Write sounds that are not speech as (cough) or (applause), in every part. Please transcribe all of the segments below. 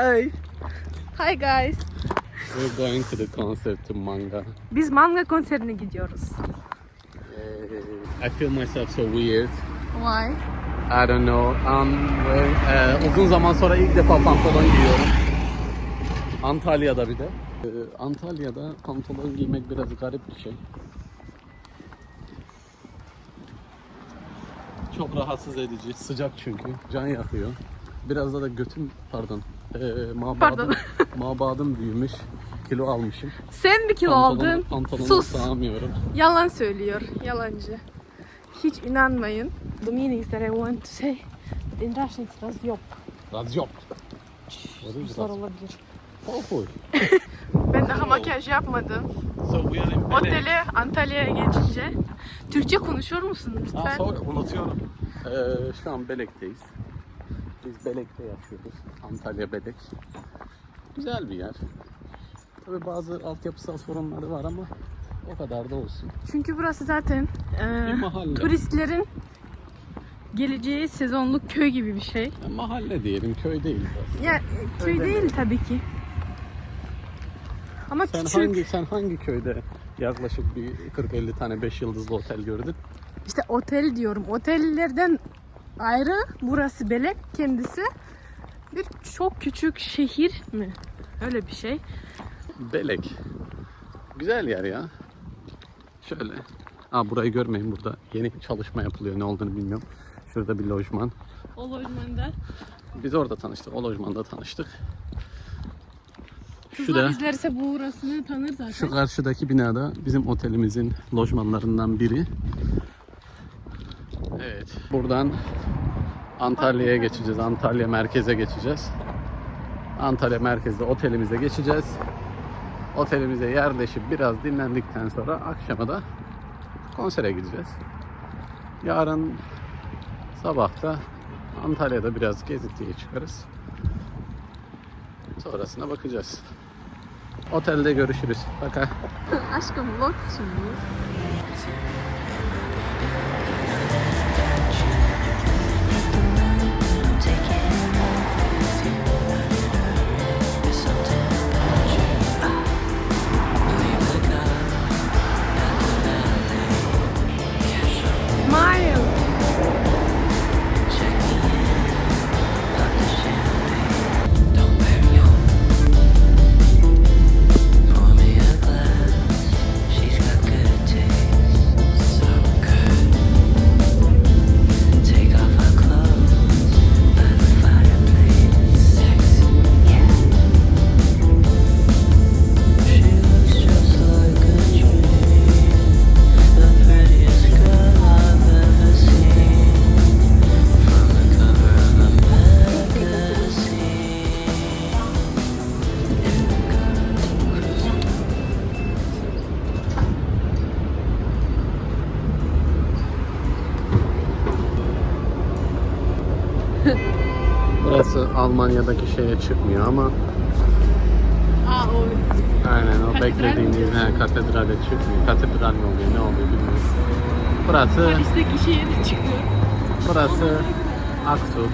Hi. Hi guys. We're going to the concert to Manga. Biz manga konserine gidiyoruz. I feel myself so weird. Why? I don't know. Um, we're- e, uzun zaman sonra ilk defa pantolon giyiyorum. Antalya'da bir de. Ee, Antalya'da pantolon giymek biraz garip bir şey. Çok rahatsız edici. Sıcak çünkü. Can yakıyor. Biraz da da götüm pardon. Ee, mabadım, Pardon. (laughs) mabadım büyümüş. Kilo almışım. Sen bir kilo Pantolonu- aldın. Pantolonu Sus. sığamıyorum. Yalan söylüyor. Yalancı. Hiç inanmayın. The meanings that I want to say in Russian it's разъёб. Razyop. What is Zor that? olabilir. Popoy. (laughs) Ben daha makyaj yapmadım. So we are in Belek. Otele Antalya'ya geçince. Türkçe konuşuyor musun Aa, lütfen? sonra unutuyorum. Ee, şu an Belek'teyiz. Biz Belek'te yaşıyoruz. Antalya Belek. Güzel bir yer. Tabii bazı altyapısal sorunları var ama o kadar da olsun. Çünkü burası zaten e, turistlerin geleceği sezonluk köy gibi bir şey. Ya mahalle diyelim, köy değil burası. Ya e, köy Öyle değil tabii ki. Ama Sen küçük. hangi sen hangi köyde yaklaşık bir 40-50 tane 5 yıldızlı otel gördün? İşte otel diyorum. Otellerden ayrı burası Belek kendisi bir çok küçük şehir mi? Öyle bir şey. Belek. Güzel yer ya. Şöyle. Aa burayı görmeyin burada. Yeni çalışma yapılıyor. Ne olduğunu bilmiyorum. Şurada bir lojman. O lojmanda. Biz orada tanıştık. O lojmanda tanıştık. Şu Kızlar da izlerse bu burasını tanır zaten. şu karşıdaki binada bizim otelimizin lojmanlarından biri. Evet. Buradan Antalya'ya geçeceğiz. Antalya merkeze geçeceğiz. Antalya merkezde otelimize geçeceğiz. Otelimize yerleşip biraz dinlendikten sonra akşama da konsere gideceğiz. Yarın sabah da Antalya'da biraz gezintiye çıkarız. Sonrasına bakacağız. Otelde görüşürüz. Baka. Aşkım vlog şimdi. Almanya'daki şeye çıkmıyor ama Aa o aynen o Katedral beklediğimiz mi he, katedrale çıkmıyor. Katedral mi oluyor ne oluyor bilmiyorum. Burası Paris'teki şehir çıkıyor. burası Aksu.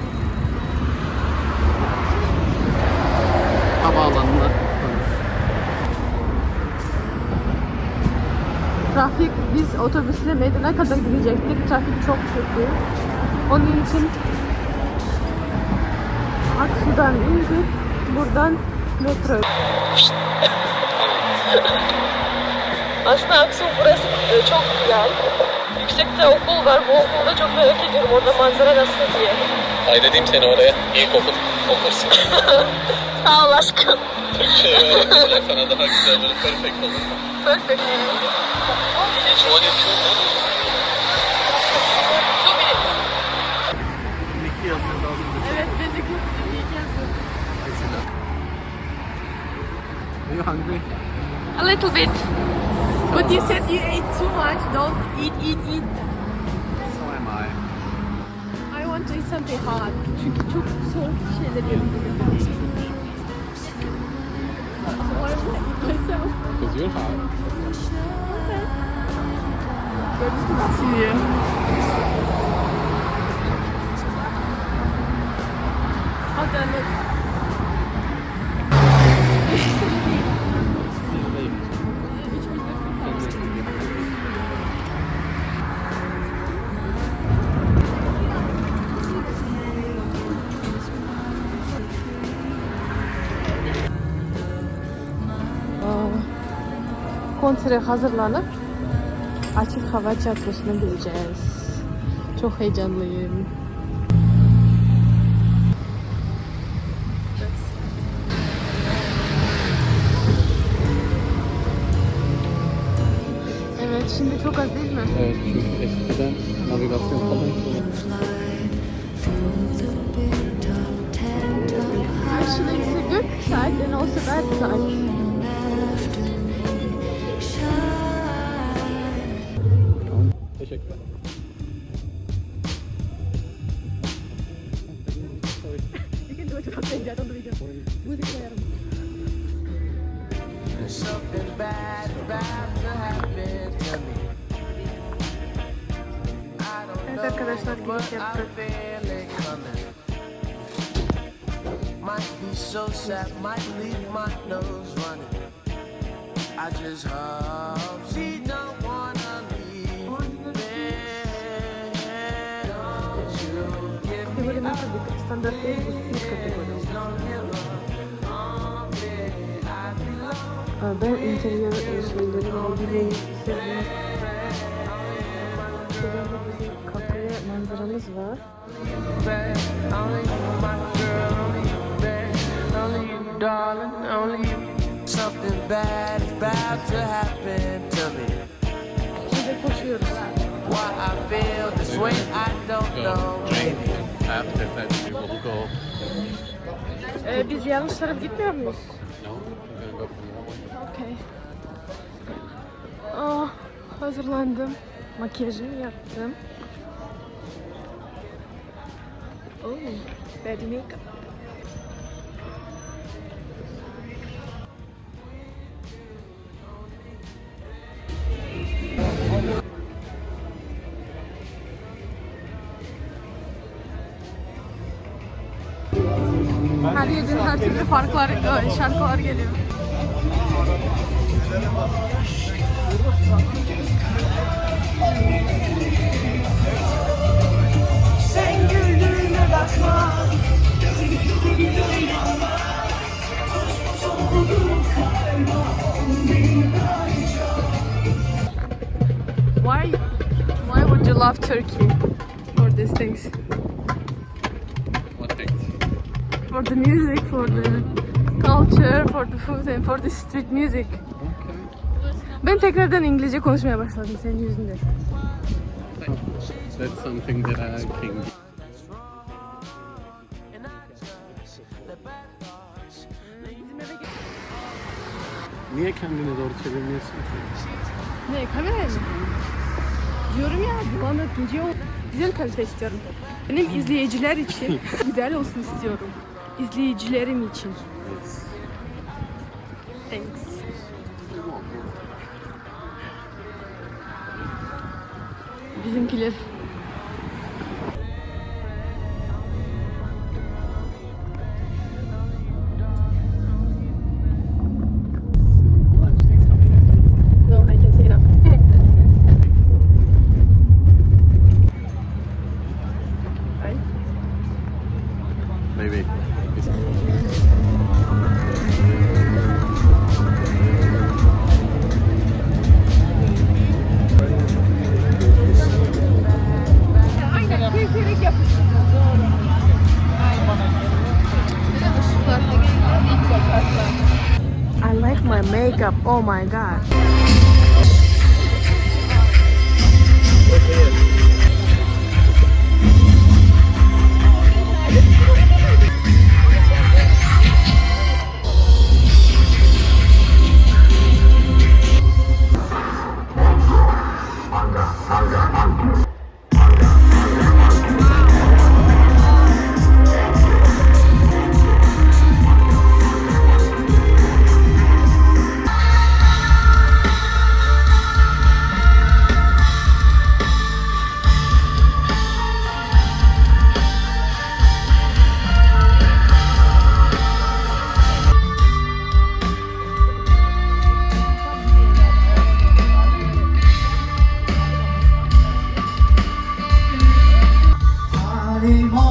Havaalanına Trafik, biz otobüsle Medine kadar gidecektik. Trafik çok kötü. Onun için Aksu'dan indik. Buradan metro. Aslında Aksu burası e, çok güzel. Yüksekte okul var. Bu okulda çok merak ediyorum. Orada manzara nasıl diye. Kaydedeyim seni oraya. İlkokul okursun. (laughs) Sağ ol aşkım. Türkçe öğrenirsen sana daha güzel böyle perfect olur. Perfect. You hungry? A little bit. But you said you ate too much. Don't eat, eat, eat. So am I. I want to eat something hot. Çünkü çok soğuk şeyler yedim. So why would I eat myself? Because you're hot. Gördünüz mü nasıl yiyor? Hadi look. Konsere hazırlanıp açık hava tiyatrosuna gideceğiz. Çok heyecanlıyım. Evet şimdi çok az değil mi? Evet çünkü eskiden navigasyon falan Actually it's a good side and also bad side. Tamam. Teşekkürler. Something bad about to happen to me. I don't Evet know, arkadaşlar giriş but I yaptık. feel it coming. Might be so sad, might leave my nose running. I just hope standart değil bu sinir kategori. Aa, Ben interior şeyleri ilgili seviyorum. Şurada bizim manzaramız var. Something bad is about to happen to me. Şimdi koşuyoruz. Why I feel this way, I don't know. After that we will go. Ee, biz yanlış taraf gitmiyor muyuz? No, we're gonna go from that way. Okey. Ah, hazırlandım. Makyajımı yaptım. Oh, bad makeup. Türlü farklar, e, şarkılar geliyor. Sen güldüğüne bakma. Why, why would you love Turkey for these things? For the music, for the culture, for the food and for the street music. Okay. Ben tekrardan İngilizce konuşmaya başladım senin yüzünden. That's something that I can Niye kendini doğru çevirmiyorsun ki? Ne kameraya mı? Diyorum ya gece ol. Güzel kalite istiyorum. Benim izleyiciler için (laughs) güzel olsun istiyorum. İzleyicilerim için. Yes. Thanks. Bizimkiler. makeup. Oh my god. Every.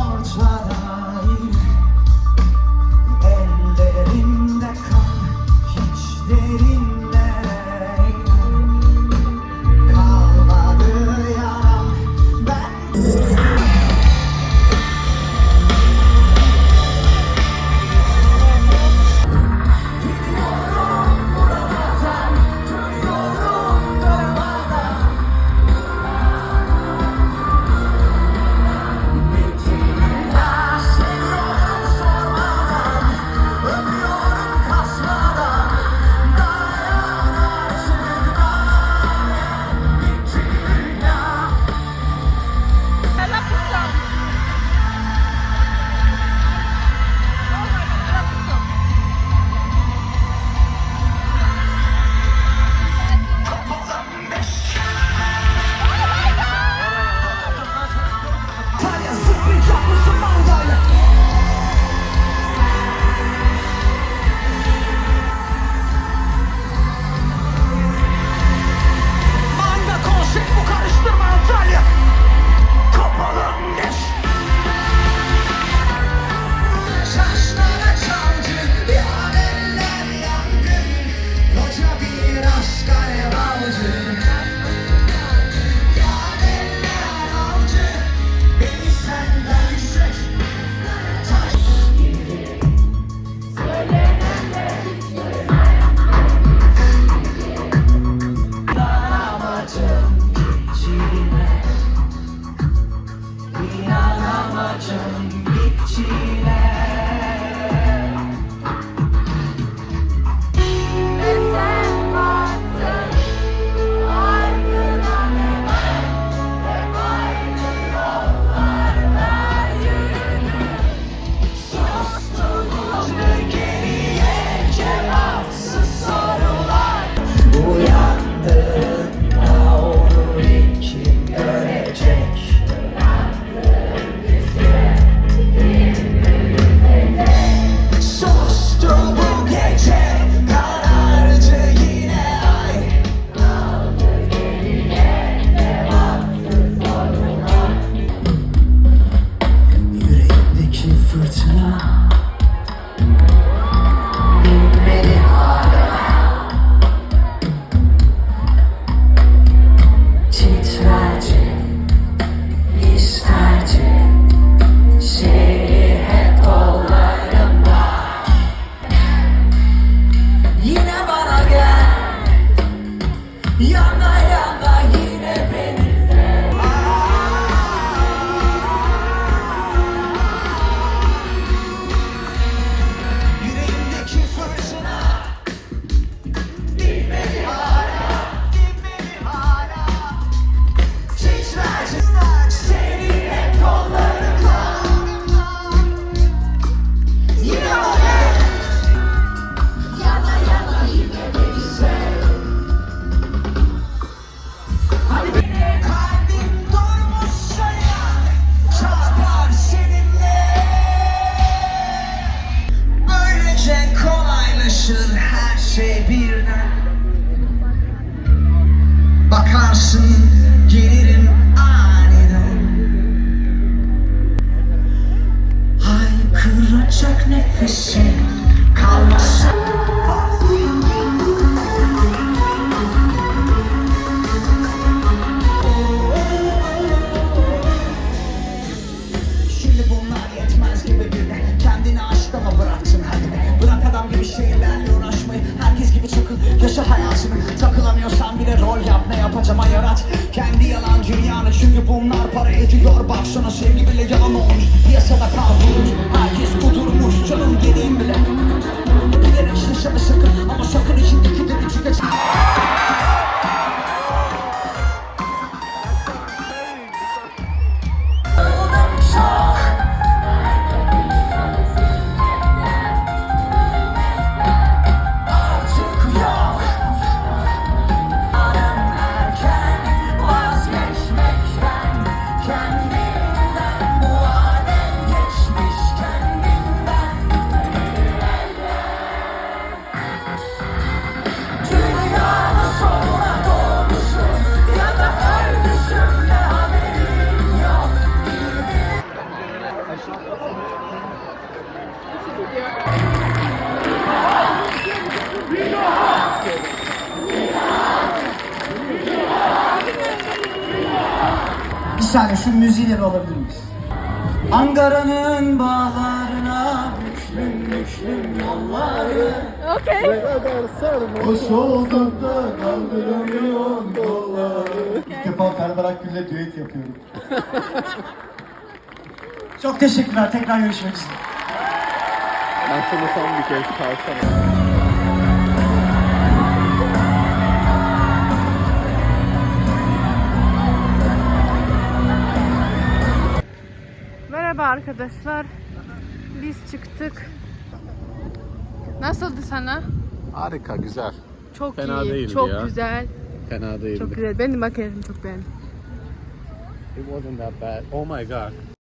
부르지마 yapacağım yarat Kendi yalan dünyanı çünkü bunlar para ediyor. Baksana sevgi bile yalan olmuş Piyasada kavrulmuş Herkes kudurmuş canım dediğim bile. Bilerek şişeme sakın ama sakın içindeki de küçük Bir saniye şu müziği de bir alabilir miyiz? Ankara'nın bağlarına Müslüm Müslüm yolları Okay. O soğukta kaldıramıyorum kolları. İlk defa Ferber Akgül'le düet yapıyorum. (laughs) Çok teşekkürler tekrar görüşmek üzere Ben sana son bir kez kalsana. Merhaba arkadaşlar. Biz çıktık. Nasıldı sana? Harika, güzel. Çok Fena iyi, değildi çok ya. güzel, Fena değildi. çok güzel. Ben de makyajımı çok beğendim. It wasn't that bad. Oh my god.